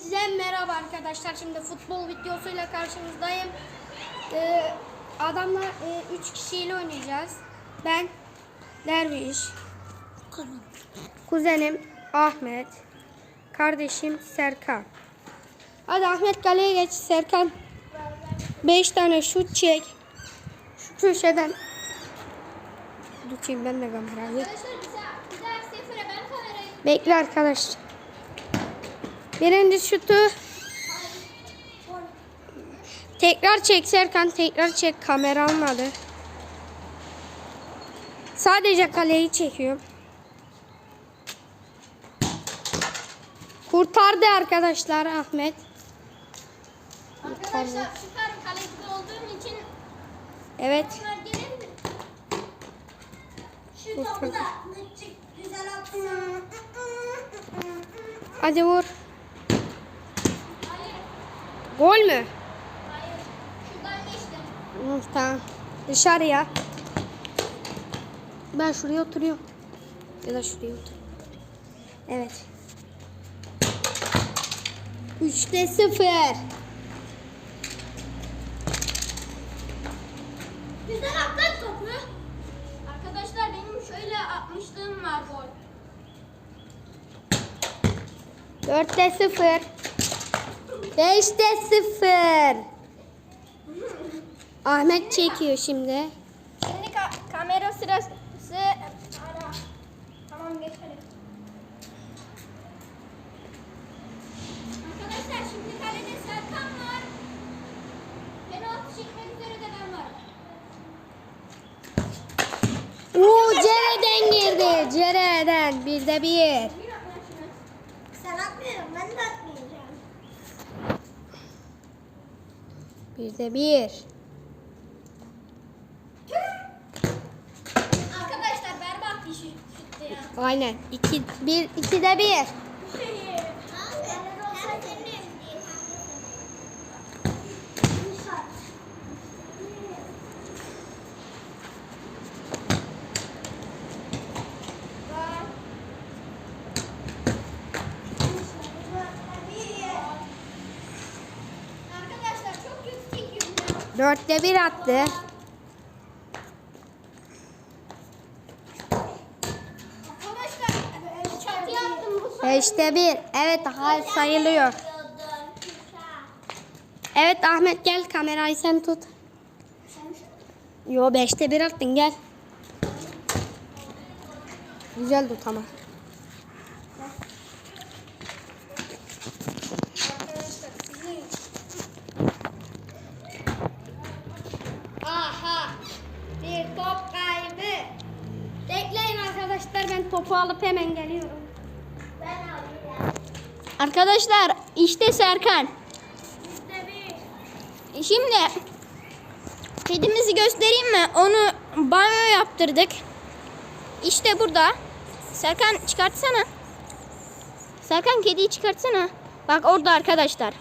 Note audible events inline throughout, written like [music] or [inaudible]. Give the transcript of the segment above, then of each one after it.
Hepinize merhaba arkadaşlar. Şimdi futbol videosuyla karşınızdayım. Ee, adamla 3 kişiyle oynayacağız. Ben Derviş, kuzenim Ahmet, kardeşim Serkan. Hadi Ahmet kaleye geç Serkan. 5 tane şut çek. Şu köşeden. Tutayım ben de kamerayı Bekle arkadaşlar. Birinci şutu tekrar çek Serkan tekrar çek kamera almadı. Sadece kaleyi çekiyorum. Kurtardı arkadaşlar Ahmet. Arkadaşlar süper kaleci olduğum için Evet. Şu topu da güzel atsın. Hadi vur. Gol mü? hayır. Şuradan geçtim. Hı, tamam. Dışarıya. Ben şuraya oturuyorum. Ya da şuraya otur. Evet. Üçte sıfır. Güzel atlat topu. Arkadaşlar benim şöyle atmışlığım var gol. Dörtte sıfır. Beşte sıfır. Ahmet çekiyor şimdi. Şimdi ka- kamera sırası ara. Tamam geçelim. Arkadaşlar şimdi kalede Serkan var. Penaltı çekmek üzere de ben varım. Oo Cere'den girdi. Cere'den. Birde bir. Sen atmıyorum ben de atmayacağım. Birde bir. Arkadaşlar berbat bir şut şuttu ya. Aynen. İki, bir, ikide bir. Arkadaşlar çok kötü çekiyorum ya. Dörtte bir attı. Beşte bir. Evet hayır sayılıyor. Evet Ahmet gel kamerayı sen tut. Yo beşte bir attın gel. Güzel tut ama. Arkadaşlar sizin. Aha. Bir top kaybı. Bekleyin arkadaşlar ben topu alıp hemen geliyorum. Arkadaşlar işte Serkan. Şimdi kedimizi göstereyim mi? Onu banyo yaptırdık. İşte burada. Serkan çıkartsana. Serkan kediyi çıkartsana. Bak orada arkadaşlar.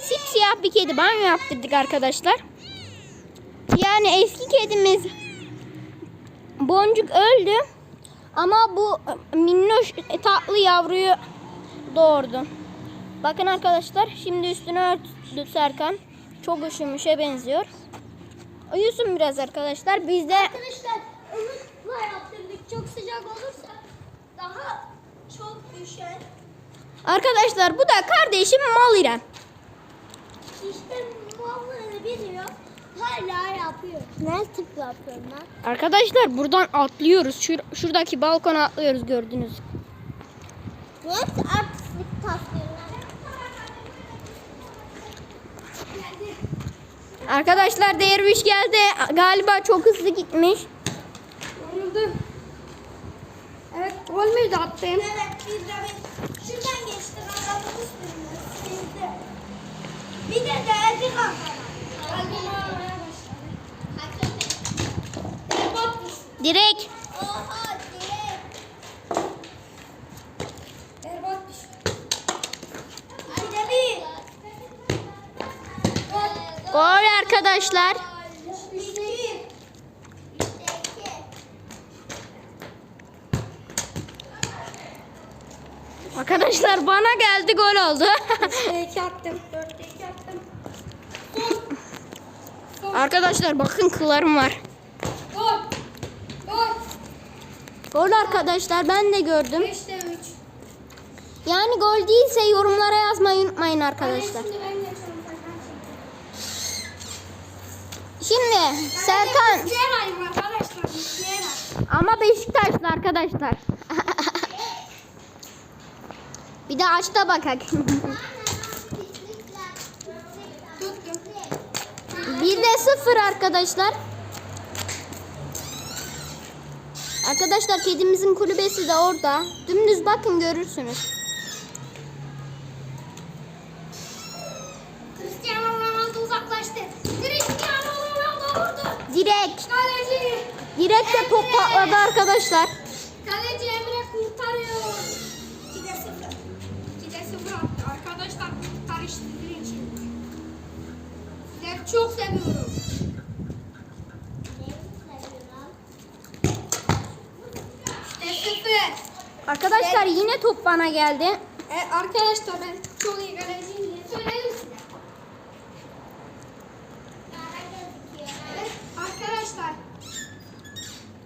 Sipsiyah bir kedi banyo yaptırdık arkadaşlar. Yani eski kedimiz Boncuk öldü. Ama bu minnoş tatlı yavruyu doğurdu. Bakın arkadaşlar şimdi üstünü örttü Serkan. Çok üşümüşe benziyor. Uyusun biraz arkadaşlar. Biz de Arkadaşlar ılıkla yaptırdık. Çok sıcak olursa daha çok düşer. arkadaşlar bu da kardeşim Mal İrem. İşte malları biliyor. Hala yapıyor. Ne tıkla yapıyorum ben? Arkadaşlar buradan atlıyoruz. Şur- şuradaki balkona atlıyoruz gördünüz. Hepsi artistlik tasvirler. Arkadaşlar Derviş geldi. Galiba çok hızlı gitmiş. Oldu. Evet gol müydü attın? Evet biz de bir şuradan geçtik. Sildi. Bir de geldik arkadaşlar. Direkt. Oha direkt. Berbat bir şey. Bir. Gol arkadaşlar. Arkadaşlar bana geldi gol oldu. [laughs] 2 attım. 4'te 2 attım. Arkadaşlar bakın kıllarım var. Gol. Gol. Gol arkadaşlar ben de gördüm. 5'te 3. Yani gol değilse yorumlara yazmayı unutmayın arkadaşlar. Şimdi geçiyorum. Serkan. Şimdi arkadaşlar. Müslüman. ama Beşiktaşlı arkadaşlar. [laughs] Bir de aç da bakak. [laughs] Tuttum. Bir de sıfır arkadaşlar. Arkadaşlar kedimizin kulübesi de orada. Dümdüz bakın görürsünüz. Cristiano Ronaldo uzaklaştı. Cristiano Ronaldo vurdu. Direkt. Kaleci. Direkt de top patladı arkadaşlar. Kaleci Emre kurtarıyor. 2'de 0. 2'de 0 attı. Arkadaşlar karıştırdığı için. Sizleri çok seviyorum. İşte 0. Arkadaşlar yine top bana geldi. E, arkadaşlar ben çok iyi kaleciyim diye söyledim size. Evet, arkadaşlar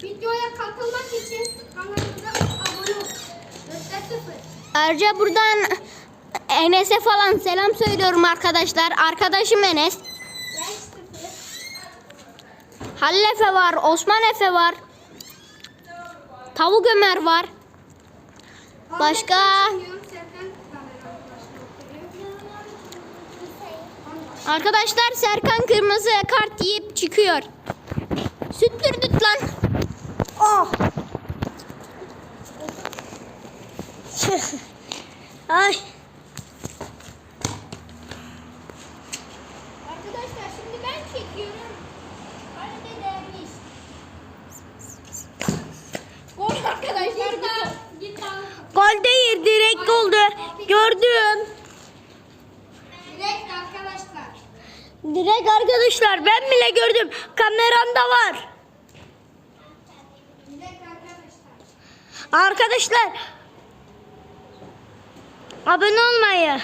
videoya katılmak için kanalımıza abone olun. 4'te 0. Ayrıca buradan Enes'e falan selam söylüyorum arkadaşlar. Arkadaşım Enes. 5 0. Halil Efe var, Osman Efe var. Tavuk Ömer var. Başka? Arkadaşlar Serkan kırmızı kart yiyip çıkıyor. Süttürdük lan. Oh. Ay. Arkadaşlar şimdi ben çekiyorum. Arada dermiş. Gol arkadaşlar. Git Git al. Gol değil direkt oldu. Gördüm. Direkt arkadaşlar. Direkt arkadaşlar ben bile gördüm. Kameramda var. Direkt arkadaşlar. Arkadaşlar abone olmayı,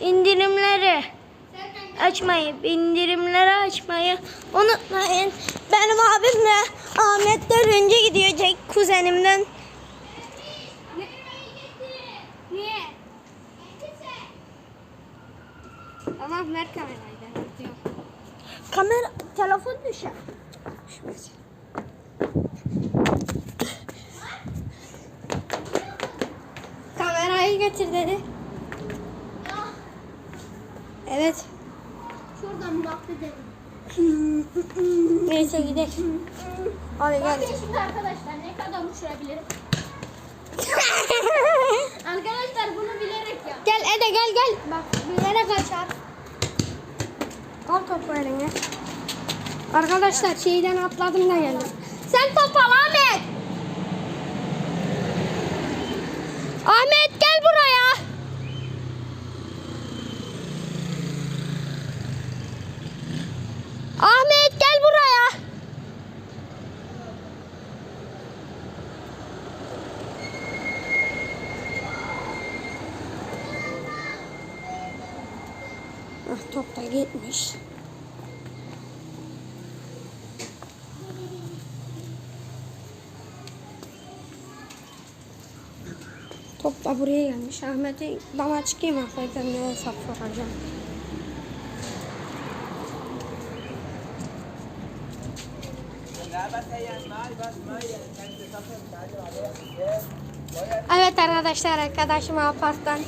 indirimleri açmayı, bildirimleri açmayı unutmayın. Benim abimle Ahmetler önce gidecek kuzenimden. Tamam ver kamerayı ben. Kamera, telefon düşer. Kamerayı getir dedi. Evet. Şuradan baktı dedim. Neyse gidelim. Hadi gel. şimdi arkadaşlar ne kadar uçurabilirim? [laughs] arkadaşlar bunu bilerek yap. Gel Ede gel gel. Bak bir yere kaçar. Al topu eline. Arkadaşlar şeyden atladım da geldim. Sen top al Ahmet. Ahmet gel buraya. Ahmet gel buraya. Ah, top da gitmiş. Top da buraya gelmiş. Ahmet'e bana çıkayım affedersin ne hesap soracağım. Evet arkadaşlar arkadaşım Alparslan.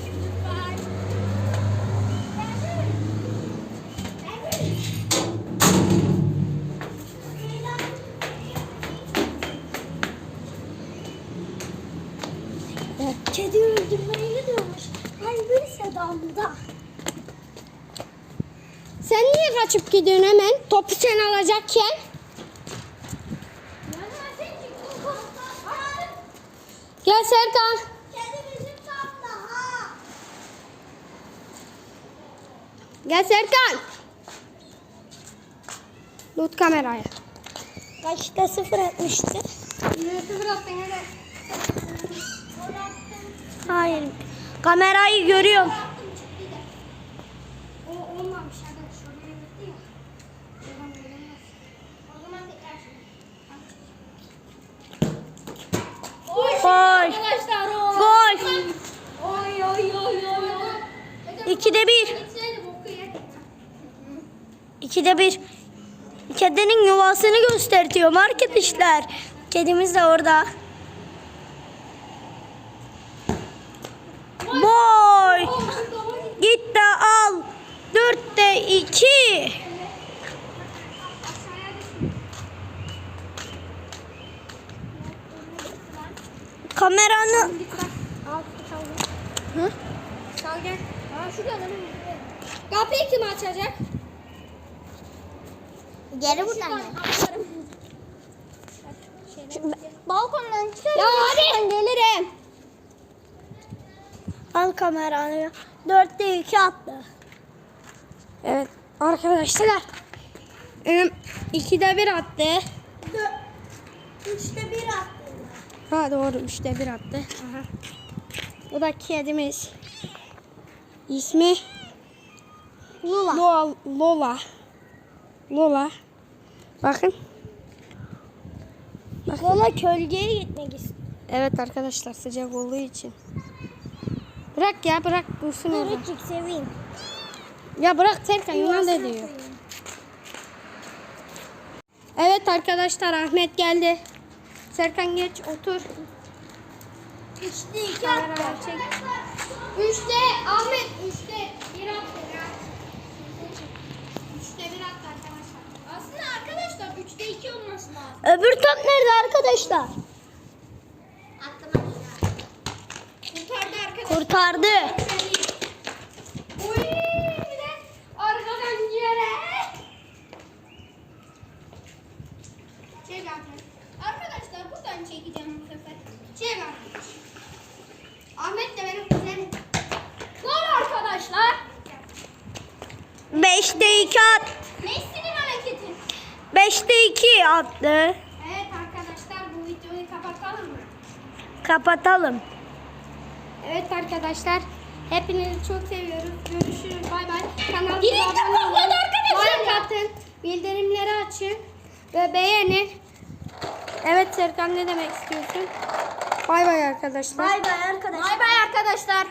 Sedamda. Sen niye kaçıp gidiyorsun hemen? Topu sen alacakken. Gel Serkan. Gel Serkan. Tut kameraya. Kaçta sıfır atmıştı? Ne sıfır attın hele. Hayır. Kamerayı görüyorum. İkide bir. İkide bir. Kedinin yuvasını gösteriyorum arkadaşlar. Kedimiz de orada. Boy. Git de al. Dörtte iki. Kameranı Al çal gel. Hı? Çal gel. Aa şurada adam. Kapıyı kim açacak? Geri buradan. Balkondan çıkar. Ya hadi. Ben gelirim. al kameranı. Dörtte iki attı. Evet arkadaşlar. İkide bir attı. Üçte bir attı. Ha doğru üçte bir attı. Aha. Bu da kedimiz. İsmi Lula. Lola. Lola. Lola. Bakın. Lola kölgeye gitmek istiyor. Evet arkadaşlar sıcak olduğu için. Bırak ya bırak dursun orada. Küçük seveyim. Ya bırak Serkan Yunan da diyor. Evet arkadaşlar Ahmet geldi. Serkan geç otur. Üçte iki Kamera çek. Üçte Ahmet üçte bir attı. Üçte bir attı arkadaşlar. Aslında arkadaşlar 3'te 2 olması lazım. Öbür top nerede arkadaşlar? Kurtardı arkadaşlar. Kurtardı. Uy bir de arkadan yere. Çek Ahmet. Arkadaşlar buradan çekeceğim bu sefer. Çek Ahmet. Ahmet de benim kuzenim. Gol arkadaşlar. Beşte iki at. Messi'nin hareketi. Beşte iki attı. Evet arkadaşlar bu videoyu kapatalım mı? Kapatalım. Evet arkadaşlar. Hepinizi çok seviyoruz. Görüşürüz. Bay bay. Kanalımıza abone olun. Like atın. Bildirimleri açın. Ve beğenin. Evet Serkan ne demek istiyorsun? Bay bay arkadaşlar. Bay bay arkadaşlar. Bay bay arkadaşlar.